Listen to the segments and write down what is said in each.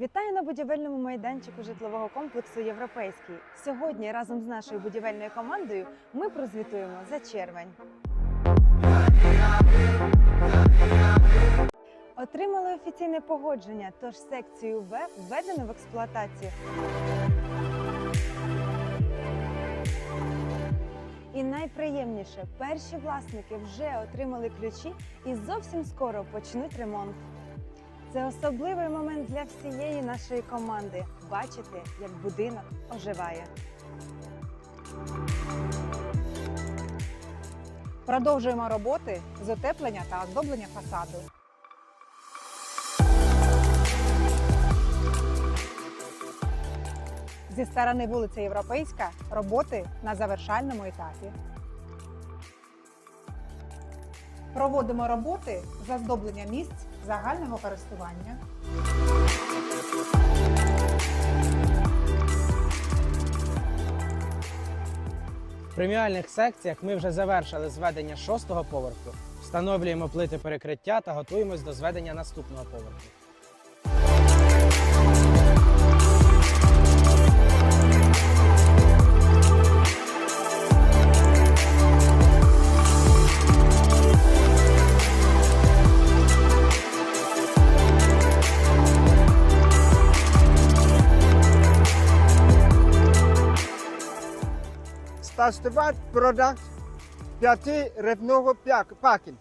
Вітаю на будівельному майданчику житлового комплексу Європейський. Сьогодні разом з нашою будівельною командою ми прозвітуємо за червень. Отримали офіційне погодження, тож секцію В введено в експлуатацію. І найприємніше, перші власники вже отримали ключі і зовсім скоро почнуть ремонт. Це особливий момент для всієї нашої команди бачити, як будинок оживає. Продовжуємо роботи з утеплення та оздоблення фасаду. Зі сторони вулиці Європейська роботи на завершальному етапі. Проводимо роботи з оздоблення місць загального користування. В преміальних секціях ми вже завершили зведення шостого поверху, встановлюємо плити перекриття та готуємось до зведення наступного поверху. Стартувати продаж п'яти ревного паків.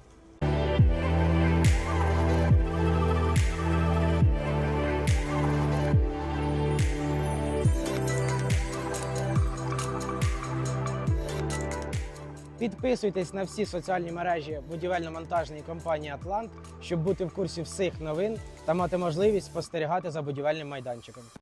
Підписуйтесь на всі соціальні мережі будівельно-монтажної компанії Атлант, щоб бути в курсі всіх новин та мати можливість спостерігати за будівельним майданчиком.